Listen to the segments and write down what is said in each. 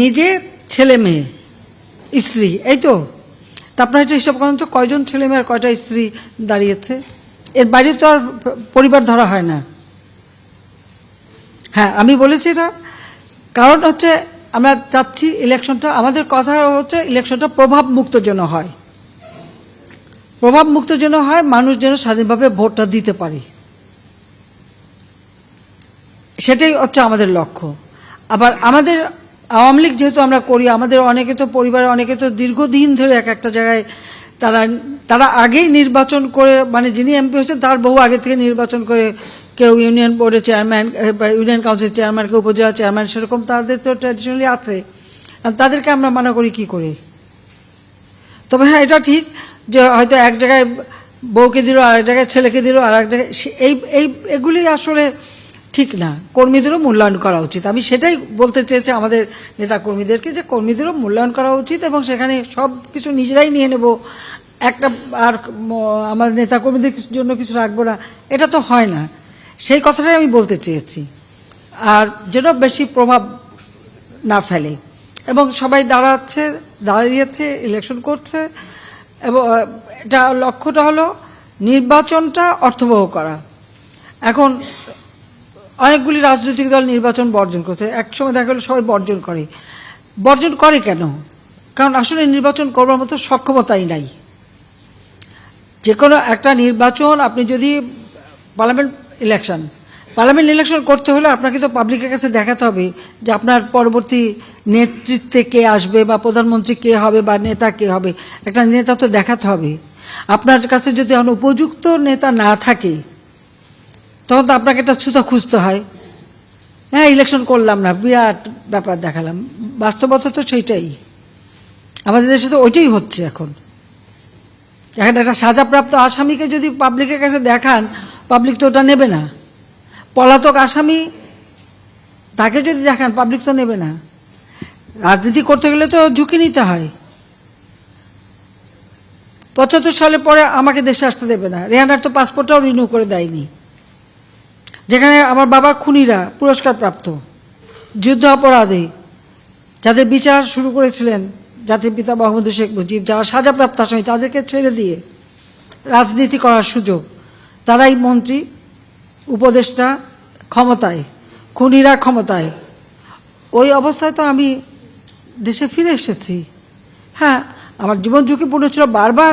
নিজে ছেলে মেয়ে, স্ত্রী, এই তো? তা আপনার এটা হিসাব করেন তো কয়জন ছেলে মেয়ে আর কয়টা স্ত্রী দাঁড়িয়েছে? এর বাইরে তো আর পরিবার ধরা হয় না। হ্যাঁ আমি বলেছি এটা। কারণ হচ্ছে আমরা চাচ্ছি ইলেকশনটা, আমাদের কথা হচ্ছে ইলেকশনটা প্রভাব মুক্ত যেন হয়। প্রভাব মুক্ত যেন হয়, মানুষ যেন স্বাধীনভাবে ভোটটা দিতে পারে। সেটাই হচ্ছে আমাদের লক্ষ্য। আবার আমাদের আওয়ামী লীগ যেহেতু আমরা করি, আমাদের অনেকে তো পরিবারে অনেকে তো দীর্ঘদিন ধরে এক একটা জায়গায় তারা তারা আগেই নির্বাচন করে মানে যিনি এমপি হয়েছেন তার বহু আগে থেকে নির্বাচন করে কেউ ইউনিয়ন বোর্ডের চেয়ারম্যান বা ইউনিয়ন কাউন্সিল চেয়ারম্যান, কেউ উপজেলা চেয়ারম্যান, সেরকম তাদের তো ট্র্যাডিশনালি আছে। তাদেরকে আমরা মানা করি কি করে? তবে হ্যাঁ এটা ঠিক যে হয়তো এক জায়গায় বউকে দিল আর এক জায়গায় ছেলেকে দিল আর এক জায়গায় এই এই, এগুলি আসলে ঠিক না। কর্মীদেরও মূল্যায়ন করা উচিত। আমি সেটাই বলতে চেয়েছি আমাদের নেতা কর্মীদেরকে যে কর্মীদেরও মূল্যায়ন করা উচিত এবং সেখানে সব কিছু নিজেরাই নিয়ে নেব। একটা আর আমাদের নেতা কর্মীদের জন্য কিছু রাখব না, এটা তো হয় না। সেই কথাটাই আমি বলতে চেয়েছি। আর যেন বেশি প্রভাব না ফেলে। এবং সবাই দাঁড়াচ্ছে, দাঁড়িয়েছে ইলেকশন করছে। এবং এটা লক্ষ্যটা হলো নির্বাচনটা অর্থবহ করা। এখন অনেকগুলি রাজনৈতিক দল নির্বাচন বর্জন করছে। একসময় দেখা গেলো সবাই বর্জন করে। বর্জন করে কেন? কারণ আসলে নির্বাচন করবার মতো সক্ষমতাই নাই। যে কোনো একটা নির্বাচন আপনি যদি পার্লামেন্ট ইলেকশন পার্লামেন্ট ইলেকশন করতে হলে আপনাকে তো পাবলিকের কাছে দেখাতে হবে যে আপনার পরবর্তী নেতৃত্বে কে আসবে বা প্রধানমন্ত্রী কে হবে বা নেতা কে হবে। একটা নেতা তো দেখাতে হবে। আপনার কাছে যদি উপযুক্ত নেতা না থাকে তখন তো আপনাকে একটা ছুতা খুঁজতে হয়। হ্যাঁ ইলেকশন করলাম না, বিরাট ব্যাপার দেখালাম। বাস্তবতা তো সেইটাই। আমাদের দেশে তো ওইটাই হচ্ছে এখন। এখন একটা সাজাপ্রাপ্ত আসামিকে যদি পাবলিকের কাছে দেখান পাবলিক তো ওটা নেবে না। পলাতক আসামি তাকে যদি দেখান পাবলিক তো নেবে না। রাজনীতি করতে গেলে তো ঝুঁকি নিতে হয়। পঁচাত্তর সালে পরে আমাকে দেশে আসতে দেবে না। রেহানার তো পাসপোর্টটাও রিনিউ করে দেয়নি। যেখানে আমার বাবা খুনিরা পুরস্কার প্রাপ্ত, যুদ্ধ অপরাধী, যাদের বিচার শুরু করেছিলেন জাতির পিতা বঙ্গবন্ধু শেখ মুজিব, যারা সাজাপ্রাপ্ত আসামি, তাদেরকে ছেড়ে দিয়ে রাজনীতি করার সুযোগ, তারাই মন্ত্রী, উপদেষ্টা ক্ষমতায়, খুনিরা ক্ষমতায়। ওই অবস্থায় তো আমি দেশে ফিরে এসেছি। হ্যাঁ আমার জীবন ঝুঁকিপূর্ণ ছিল, বারবার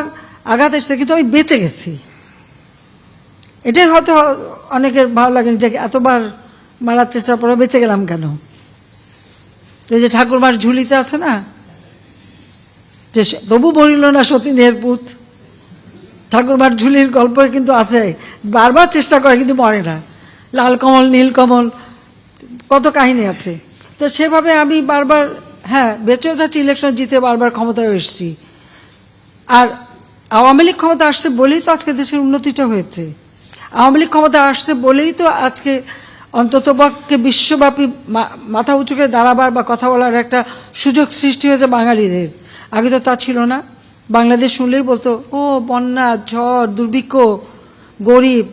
আঘাত এসেছে, কিন্তু আমি বেঁচে গেছি। এটাই হয়তো অনেকের ভালো লাগেনি যে এতবার মারার চেষ্টার পরে বেঁচে গেলাম কেন? এই যে ঠাকুরমার ঝুলিতে আছে না? যে তবু বলিল না সতীনের পুত। ঠাকুরমার ঝুলির গল্প কিন্তু আছে। বারবার চেষ্টা করে কিন্তু মরে না। লাল কমল, নীল কমল, কত কাহিনী আছে। তো সেভাবে আমি বারবার হ্যাঁ বেঁচেও যাচ্ছি ইলেকশন জিতে বারবার ক্ষমতায় এসেছি। আর আওয়ামী লীগ ক্ষমতা আসছে বলেই তো আজকে দেশের উন্নতিটা হয়েছে। আওয়ামী লীগ ক্ষমতা আসছে বলেই তো আজকে অন্ততপক্ষে বিশ্বব্যাপী মাথা উঁচু করে দাঁড়াবার বা কথা বলার একটা সুযোগ সৃষ্টি হয়েছে বাঙালিদের। আগে তো তা ছিল না। বাংলাদেশ শুনলেই বলতো, ও, বন্যা, ঝড়, দুর্ভিক্ষ, গরিব,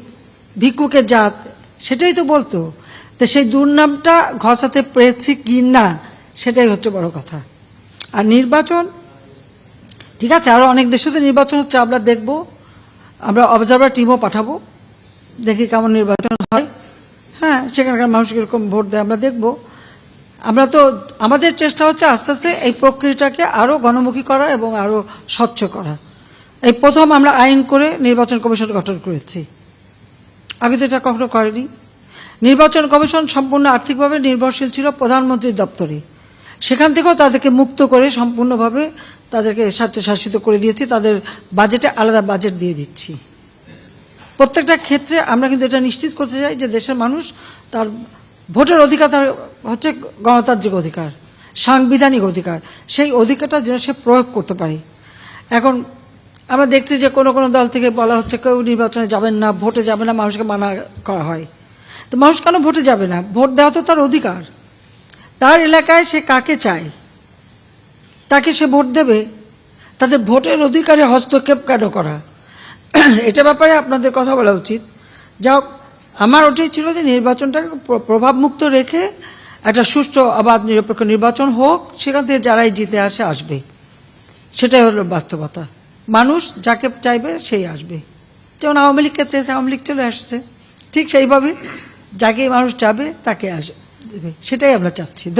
ভিক্ষুকের জাত। সেটাই তো বলতো। তো সেই দুর্নামটা ঘষাতে পেরেছি কি না, সেটাই হচ্ছে বড় কথা। আর নির্বাচন? ঠিক আছে আরও অনেক দেশে তো নির্বাচন হচ্ছে আমরা দেখব। আমরা অবজারভার টিমও পাঠাবো। দেখি কেমন নির্বাচন হয়। হ্যাঁ সেখানকার মানুষ কীরকম ভোট দেয় আমরা দেখব। আমরা তো, আমাদের চেষ্টা হচ্ছে আস্তে আস্তে এই প্রক্রিয়াটাকে আরও গণমুখী করা এবং আরও স্বচ্ছ করা। এই প্রথম আমরা আইন করে নির্বাচন কমিশন গঠন করেছি। আগে তো এটা কখনো করেনি। নির্বাচন কমিশন সম্পূর্ণ আর্থিকভাবে নির্ভরশীল ছিল প্রধানমন্ত্রীর দপ্তরে। সেখান থেকেও তাদেরকে মুক্ত করে সম্পূর্ণভাবে তাদেরকে স্বায়ত্তশাসিত করে দিয়েছি। তাদের বাজেটে আলাদা বাজেট দিয়ে দিচ্ছি। প্রত্যেকটা ক্ষেত্রে আমরা কিন্তু এটা নিশ্চিত করতে চাই যে দেশের মানুষ তার ভোটের অধিকার, তার হচ্ছে গণতান্ত্রিক অধিকার, সাংবিধানিক অধিকার, সেই অধিকারটা যেন সে প্রয়োগ করতে পারে। এখন আমরা দেখছি যে কোনো কোনো দল থেকে বলা হচ্ছে কেউ নির্বাচনে যাবেন না, ভোটে যাবে না, মানুষকে মানা করা হয়। তো মানুষ কেন ভোটে যাবে না? ভোট দেওয়া তো তার অধিকার। তার এলাকায় সে কাকে চায়? তাকে সে ভোট দেবে? তাদের ভোটের অধিকারে হস্তক্ষেপ কেন করা? এটা ব্যাপারে আপনাদের কথা বলা উচিত। যা আমার ওটাই ছিল যে নির্বাচনটাকে প্র- প্রভাবমুক্ত রেখে একটা সুষ্ঠু অবাধ নিরপেক্ষ নির্বাচন হোক, সেখান থেকে যারাই জিতে আসে, আসবে। সেটাই হলো বাস্তবতা। মানুষ যাকে চাইবে, সেই আসবে। যেমন আওয়ামী লীগকে চেয়েছে, আওয়ামী লীগ চলে আসছে। ঠিক সেইভাবে যাকে মানুষ চাবে, তাকে আসবে সেটাই আমরা চাচ্ছি।